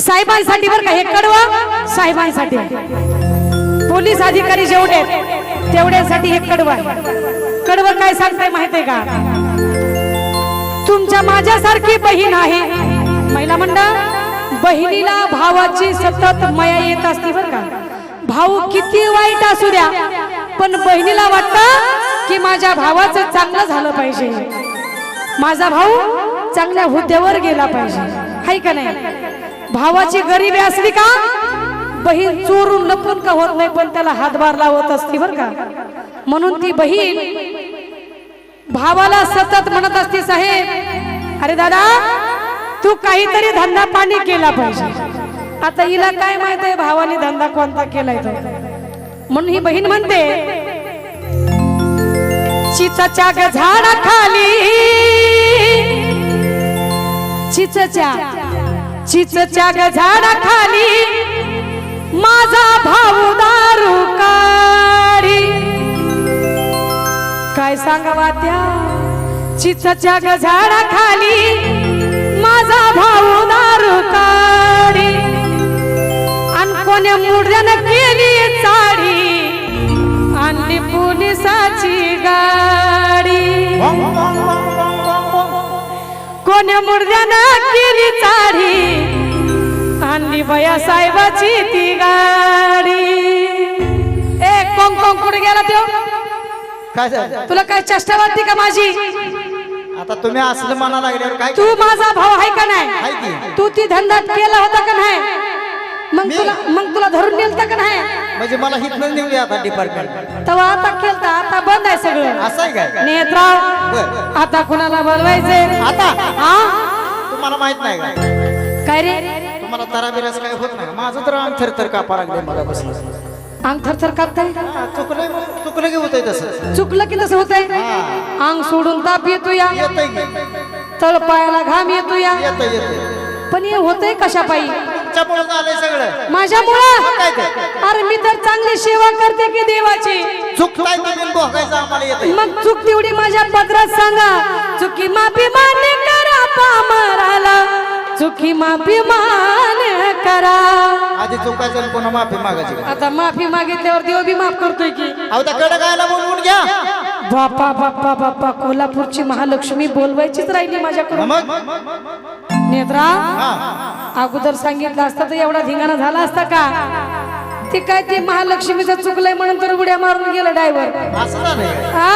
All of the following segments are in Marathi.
साहेबांसाठी बरं का हे कडवं साहेबांसाठी. पोलीस अधिकारी जेवढे आहेत, तेवढ्यासाठी हे कडवं कडवं काय सांगताय माहितीये का? तुमच्या माझ्यासारखी बहीण आहे. महिला मंडळ बहिणीला भावाची सतत मया येत असते बर का. भाऊ किती वाईट असू द्या पण बहिणीला वाटतं की माझ्या भावाचं चांगलं झालं पाहिजे. माझा भाऊ चांगल्या हुद्द्यावर गेला पाहिजे. हाय का नाही? भावाची गरिबी असली का बहीण चोरून लपून का होत नाही पण त्याला हातभार लावत असते बर का? म्हणून ती बहीण भावाला सतत म्हणत असते साहेब अरे दादा तू काहीतरी धंदा पाणी केला पाहिजे. आता हिला काय माहीत आहे भावाने धंदा कोणता केलाय तो? म्हणून ही बहीण म्हणते चिचाच्या झाडाखाली चिचच्या चिचच्या ग झाडाखाली. माझा भाऊ दारू काढी. काय सांगावा त्या? चिचच्या ग झाडाखाली. माझा भाऊ दारू काढी. आणि कोण्या मुर्द्यानं केली चाडी आणि पोलिसाची गाडी. कोण्या मुर्द्यानं केली चाडी आणली बया साहेबाची ती गाडी. ए कोंग कोंग कुठे गेला काय झालं? तुला काय चेष्टा वाटते का माझी? आता तुम्ही असलं म्हणा लागल्यावर काय तू माझा भाऊ आहे का आहे नाही की? तू ती धंदा केला होता का नाही? मग मी- तुला मग तुला धरून नेलता का नाही? म्हणजे मला हिथनं नेऊया आता डिपार्टमेंट तेव्हा आता केलता आता बंद आहे सगळं. असं आहे काय? नेत्राव आता कुणाला बोलवायचे आता? हा तुम्हाला माहीत नाही का? काय रे? तुम्हाला तराबिरास काय होत नाही. माझं तर अंग थरथर कापा लागले मला बसलं. अंग थरथर कापताय चुकलंय चुकलं की होतंय तसं. चुकलं की तसं होतंय? हा. अंग सोडून ताप येतो या. येतंय की. तळ पायाला घाम येतो या. येतंय येतंय. पण हे होतंय कशा पायी तुमच्यामुळे झालंय सगळं. माझ्यामुळं? काय ते? अरे मी तर चांगली सेवा करते की देवाची? चुकताय तुम्ही भोगायचं आम्हाला येतंय. मग चूक तेवढी माझ्या पत्रात सांगा. चुकी माफी मान्य करा पामराला. चुकी माफी मान्य करा. आधी चुकायचं आणि पुन्हा माफी मागायची? आता माफी मागितल्यावर देव बी माफ करतोय की. अहो त्या कडे गायला बोलवून घ्या. बापा बापा बापा कोल्हापूरची महालक्ष्मी बोलवायचीच राहिली माझ्याकडून. नेत्रा अगोदर सांगितलं असतं तर एवढा धिंगाणा झाला असता का? ते काय ते महालक्ष्मीचं चुकलंय म्हणून तर उड्या मारून गेलं ड्रायव्हर? हा.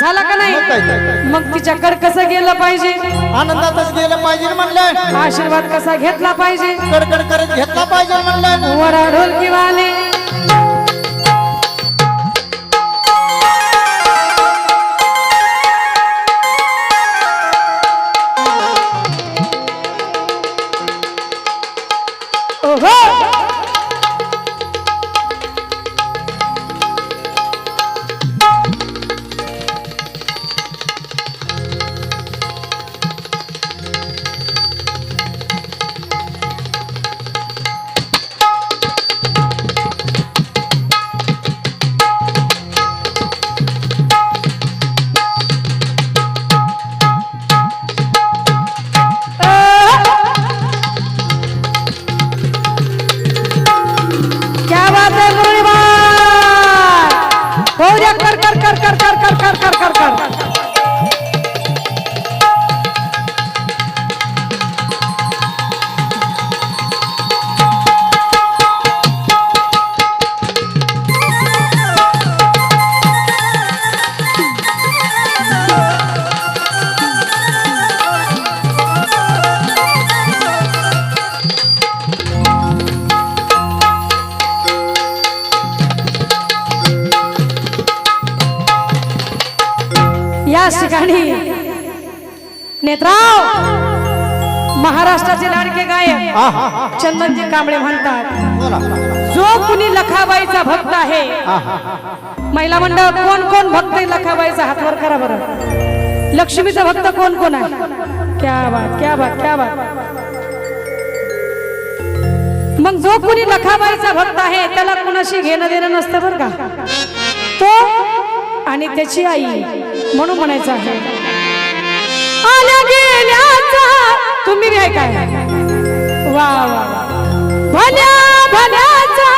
झाला की. नाही? मग तिच्याकडे कसं गेलं पाहिजे? आनंदातच गेलं पाहिजे म्हणलं आशीर्वाद कसा घेतला पाहिजे? कडकड करत घेतला पाहिजे म्हणलं वरा ढोलकी वाले हो जा कर कर कर कर कर कर कर कर कर कर. ठिकाणी नेत्राव महाराष्ट्राचे लाडके गायक चंदनजी कांबळे म्हणतात जो कुणी लखाबाईचा भक्त आहे महिला मंडळ कोण कोण भक्त आहे लखाबाईचा? हातवर करा बरं. लक्ष्मीचा भक्त कोण कोण आहे? क्या बात क्या बात क्या बात. मग जो कुणी लखाबाईचा भक्त आहे त्याला कुणाशी घेणं देणं नसतं बरं का? तो आणि त्याची आई. म्हणून म्हणायचं आहे. आल्या गेल्याचा. तुम्ही काय काय वा वा भल्या भल्याचा.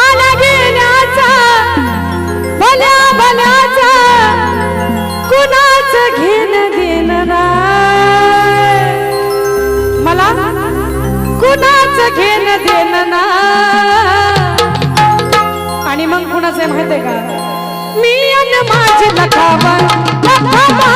आल्या गेल्याचा. भल्या भल्याचा. कुणाच घेण देणं मला? कुणाच घेण देणं आणि मग कुणाचं माहिती आहे का? मी अन माझ लखावा लखावा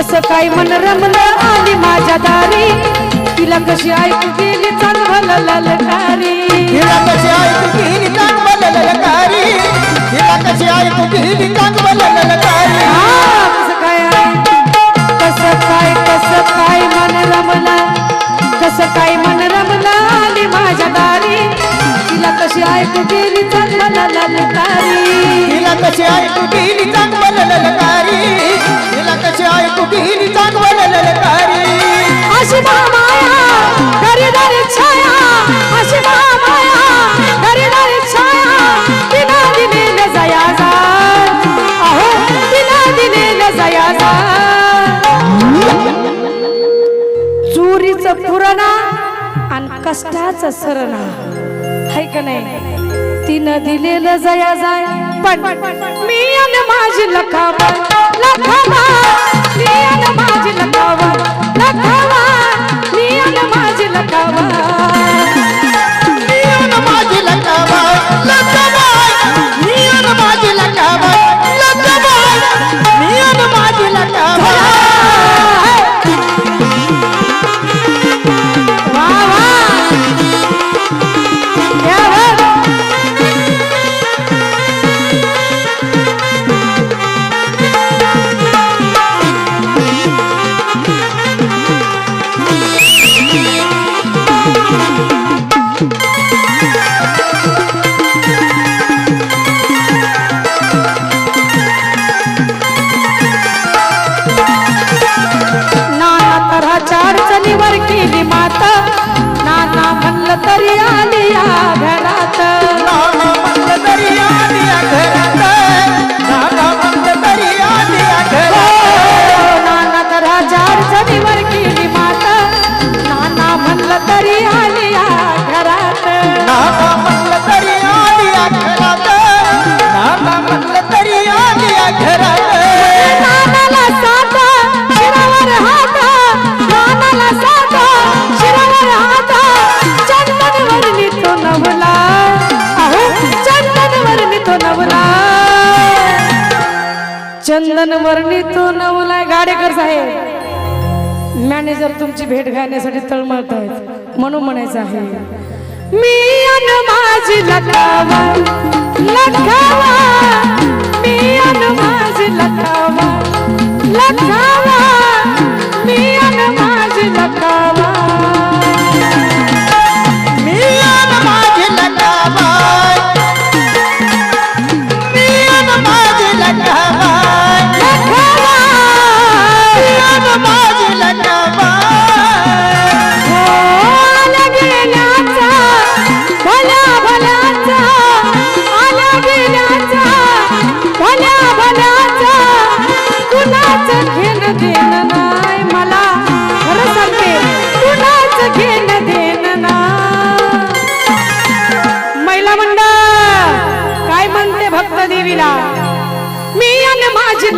कसं काय मन रमलं आली माझ्या दारी? तिला कशी ऐकू गेली चांगलं ललकारी हिला कशी ऐकू गेली चांगलं ललकारी हिला कशी ऐकू गेली चांगलं ललकारी कसं काय? कसं काय कसं काय मन रमला? कसं काय मन रमला आली माझ्या दारी? तिला कशी ऐकू गेली चांगलं ललकारी हिला कशी ऐकू गेली चांगलं ललकारी तीन कशी ऐकू गेली ललकारी। अशी महामाया घरीदारी छाया। अशी महामाया घरीदारी छाया। तिना दिने न जया जा अहो तिना दिने न जया जा चोरीचं पुरणा आणि कष्टाचं सरणा हाय का नाही? तिनं दिलेलं जया जाय पण मी आणि माझी लखावा लखावा माझी लखावा चलन वर्णीतून उलाय गाडेकर साहेब. मॅनेजर तुमची भेट घालण्यासाठी तळमळत आहेत म्हणून म्हणायचं आहे. मी माझी लखावा लखावा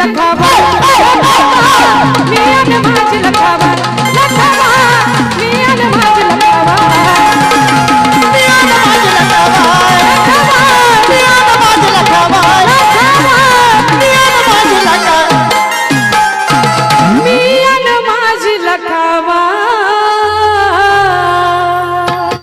Nakaba.